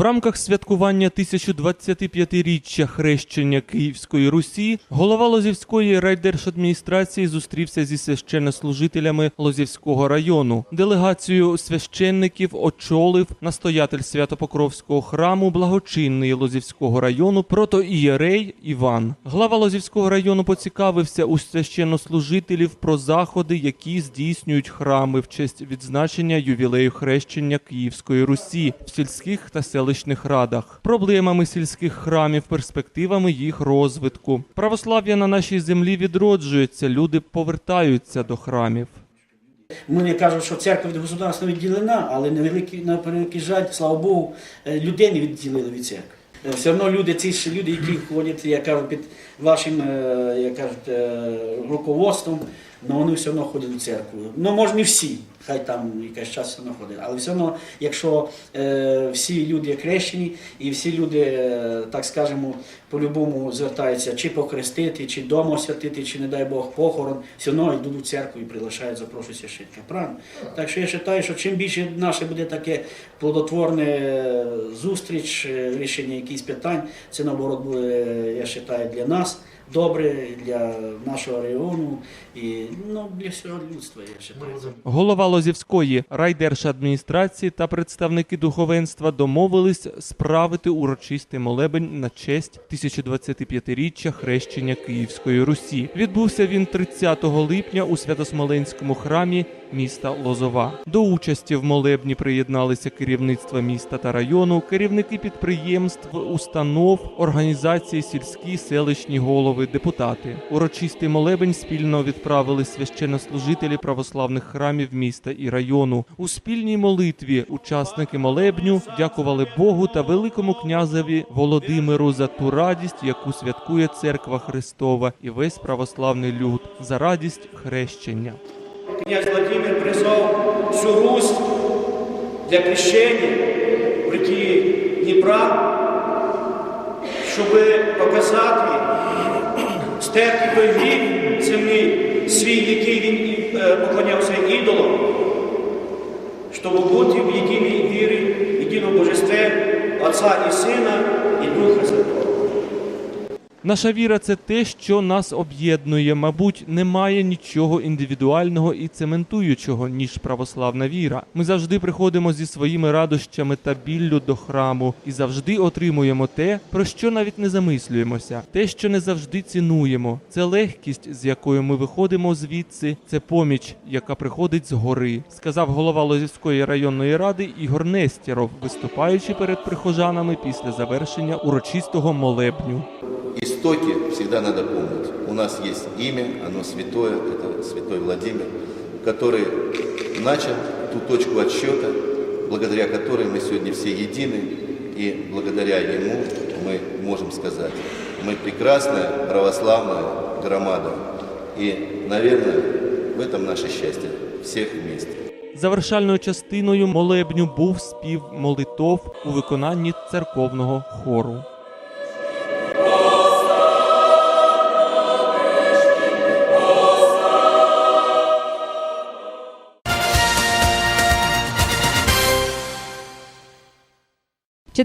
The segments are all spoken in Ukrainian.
рамках святкування 1025-річчя хрещення Київської Русі голова Лозівської райдержадміністрації зустрівся зі священнослужителями Лозівського району. Делегацію священників очолив настоятель Святопокровського храму благочинний Лозівського району протоієрей Іван. Глава Лозівського району поцікавився у священнослужителів про заходи, які здійснюють храми в честь відзначення ювілею хрещення Київської Русі в сільських та селищних радах, проблемами сільських храмів, перспективами їх розвитку. Православ'я на нашій землі відроджується, люди повертаються до храмів. Мені кажуть, що церква від государства відділена, але на великий, на превеликий жаль, слава Богу, е, людей не відділили від церкви. Е, Все одно люди, ці ж люди, які ходять, я кажу, під вашим е, як кажуть, е, руководством, але вони все одно ходять у церкву. Ну, може, не всі, хай там якась час все одно ходять. Але все одно, якщо е, всі люди хрещені і всі люди, е, так скажемо, по-любому звертаються чи похрестити, чи дома освятити, чи, не дай Бог, похорон, все одно йдуть у церкву і приглашають, запрошують священника. Правильно? Так що я вважаю, що чим більше наше буде таке плодотворне е, зустріч, е, рішення якихось питань, це наоборот буде, е, я вважаю, для нас добре, для нашого району і ну, для всього людства, я вважаю. Голова Лозівської райдержадміністрації та представники духовенства домовились справити урочистий молебень на честь 1025-річчя хрещення Київської Русі. Відбувся він 30 липня у Святосмоленському храмі міста Лозова. До участі в молебні приєдналися керівництва міста та району, керівники підприємств, установ, організації, сільські, селищні голови, депутати. Урочистий молебень спільно відправили священнослужителі православних храмів міста і району. У спільній молитві учасники молебню дякували Богу та великому князеві Володимиру за ту радість, яку святкує церква Христова і весь православний люд за радість хрещення. Князь Владимир призвав всю Русь для крещення в реки Дніпра, щоб показати, стерти той гріх земний свій, який він е, поклонявся ідолам, щоб бути в єдиній вірі, єдиному Божестве Отця і Сина і Духа Святого. Наша віра це те, що нас об'єднує. Мабуть, немає нічого індивідуального і цементуючого, ніж православна віра. Ми завжди приходимо зі своїми радощами та біллю до храму і завжди отримуємо те, про що навіть не замислюємося, те, що не завжди цінуємо. Це легкість, з якою ми виходимо звідси. Це поміч, яка приходить з гори, сказав голова Лозівської районної ради Ігор Нестєров, виступаючи перед прихожанами після завершення урочистого молебню Истоки всегда надо помнить. У нас есть имя, оно святое, это святой Владимир, который начал ту точку отсчета, благодаря которой мы сегодня все едины, и благодаря ему мы можем сказать, мы прекрасная православная громада. И, наверное, в этом наше счастье, всех вместе. Завершальною частиною молебню був спів молитов у виконанні церковного хору. –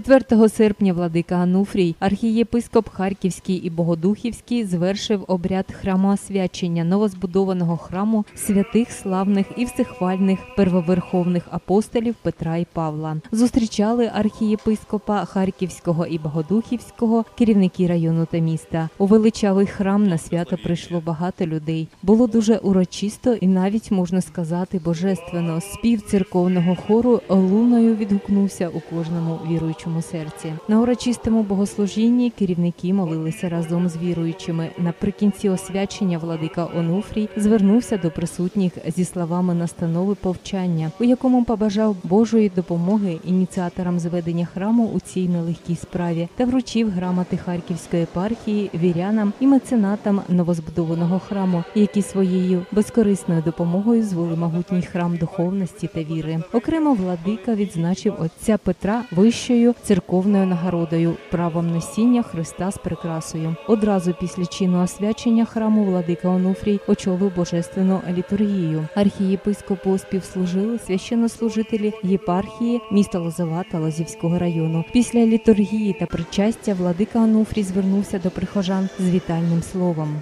4 серпня владика Ануфрій, архієпископ Харківський і Богодухівський, звершив обряд храмоосвячення новозбудованого храму святих славних і всехвальних первоверховних апостолів Петра і Павла. Зустрічали архієпископа Харківського і Богодухівського керівники району та міста. У величавий храм на свято прийшло багато людей. Було дуже урочисто і навіть можна сказати божественно. Спів церковного хору луною відгукнувся у кожному віруючому серці. На урочистому богослужінні керівники молилися разом з віруючими. Наприкінці освячення владика Онуфрій звернувся до присутніх зі словами настанови повчання, у якому побажав Божої допомоги ініціаторам зведення храму у цій нелегкій справі та вручив грамоти Харківської епархії вірянам і меценатам новозбудованого храму, які своєю безкорисною допомогою звели могутній храм духовності та віри. Окремо владика відзначив отця Петра вищою відзнакою, церковною нагородою, правом носіння Христа з прикрасою. Одразу після чину освячення храму владика Онуфрій очолив божественну літургію. Архієпископу співслужили священнослужителі єпархії міста Лозова та Лозівського району. Після літургії та причастя владика Онуфрій звернувся до прихожан з вітальним словом.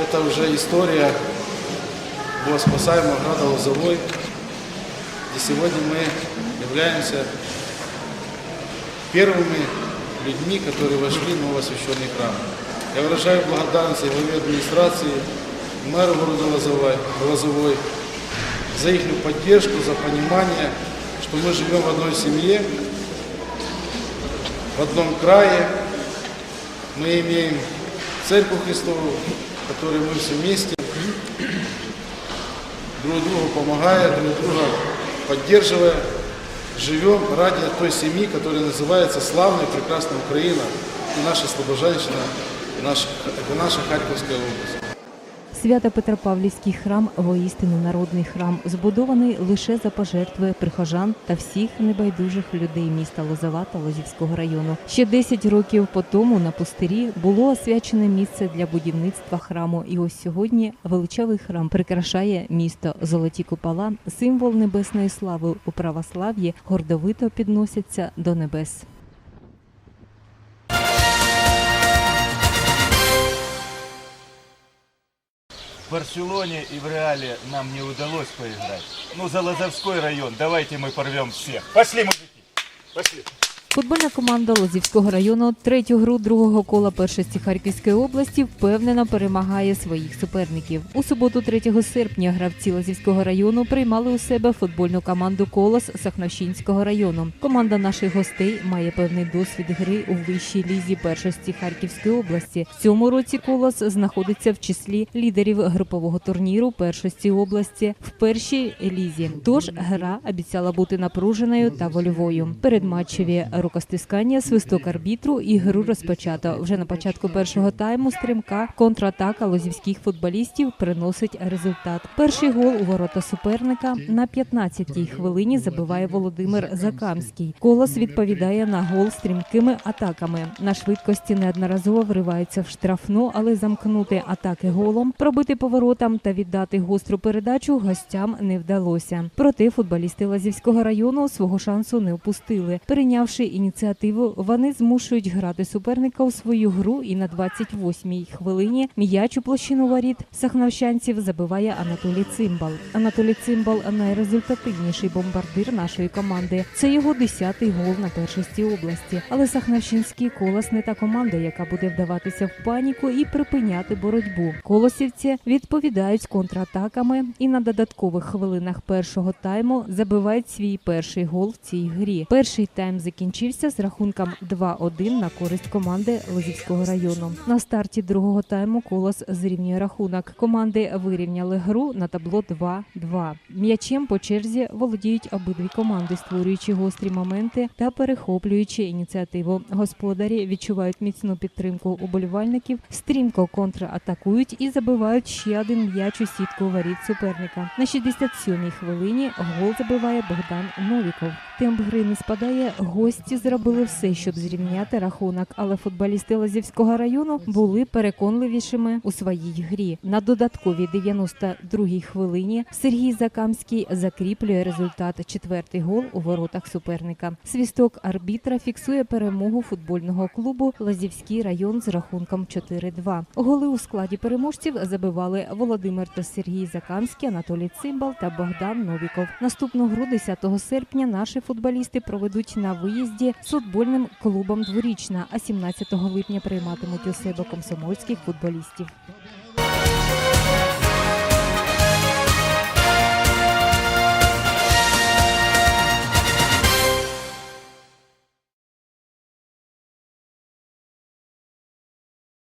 Это уже история Богоспасаемого града Лозовой, где сегодня мы являемся первыми людьми, которые вошли в новоосвященный храм. Я выражаю благодарность главе администрации, мэру города Лозовой за их поддержку, за понимание, что мы живем в одной семье, в одном крае. Мы имеем Церковь Христову, в которой мы все вместе друг другу помогая, друг друга поддерживая, живем ради той семьи, которая называется славная, и прекрасная Украина и наша Слобожанщина, и наша, и наша Харьковская область. Свято-Петропавлівський храм воістину народний храм, збудований лише за пожертви прихожан та всіх небайдужих людей міста Лозова та Лозівського району. Ще 10 років по тому на пустирі було освячене місце для будівництва храму. І ось сьогодні величавий храм прикрашає місто. Золоті купола, символ небесної слави у православ'ї, гордовито підносяться до небес. Барселоне и в Реале нам не удалось поиграть. Ну, за Лазовской район давайте мы порвем всех. Пошли, мужики, пошли. Футбольна команда Лозівського району третю гру другого кола першості Харківської області впевнено перемагає своїх суперників. У суботу, 3 серпня, гравці Лозівського району приймали у себе футбольну команду Колос Сахновщинського району. Команда наших гостей має певний досвід гри у вищій лізі першості Харківської області. В цьому році Колос знаходиться в числі лідерів групового турніру першості області в першій лізі. Тож гра обіцяла бути напруженою та вольовою. Передматчеві рукостискання, свисток арбітру і гру розпочато. Вже на початку першого тайму стрімка контратака лозівських футболістів приносить результат. Перший гол у ворота суперника на 15-й хвилині забиває Володимир Закамський. Колос відповідає на гол стрімкими атаками. На швидкості неодноразово вривається в штрафну, але замкнути атаки голом, пробити поворотам та віддати гостру передачу гостям не вдалося. Проте футболісти Лазівського району свого шансу не впустили. Перейнявши ініціативу, вони змушують грати суперника у свою гру і на 28-й хвилині м'яч у площину воріт сахновщанців забиває Анатолій Цимбал. Анатолій Цимбал найрезультативніший бомбардир нашої команди. Це його 10-й гол на першості області. Але Сахновщинський колос не та команда, яка буде вдаватися в паніку і припиняти боротьбу. Колосівці відповідають контратаками і на додаткових хвилинах першого тайму забивають свій перший гол в цій грі. Перший тайм закінчився з рахунком 2-1 на користь команди Лозівського району. На старті другого тайму колос зрівнює рахунок. Команди вирівняли гру на табло 2-2. М'ячем по черзі володіють обидві команди, створюючи гострі моменти та перехоплюючи ініціативу. Господарі відчувають міцну підтримку уболівальників, стрімко контратакують і забивають ще один м'яч у сітку воріт суперника. На 67-й хвилині гол забиває Богдан Новіков. Темп гри не спадає. Гості зробили все, щоб зрівняти рахунок, але футболісти Лазівського району були переконливішими у своїй грі. На додатковій 92-й хвилині Сергій Закамський закріплює результат. Четвертий гол у воротах суперника. Свісток арбітра фіксує перемогу футбольного клубу Лазівський район з рахунком 4-2. Голи у складі переможців забивали Володимир та Сергій Закамський, Анатолій Цимбал та Богдан Новіков. Наступну гру 10 серпня наші футболісти проведуть на виїзді з футбольним клубом Дворічна, а 17 липня прийматимуть у себе комсомольських футболістів.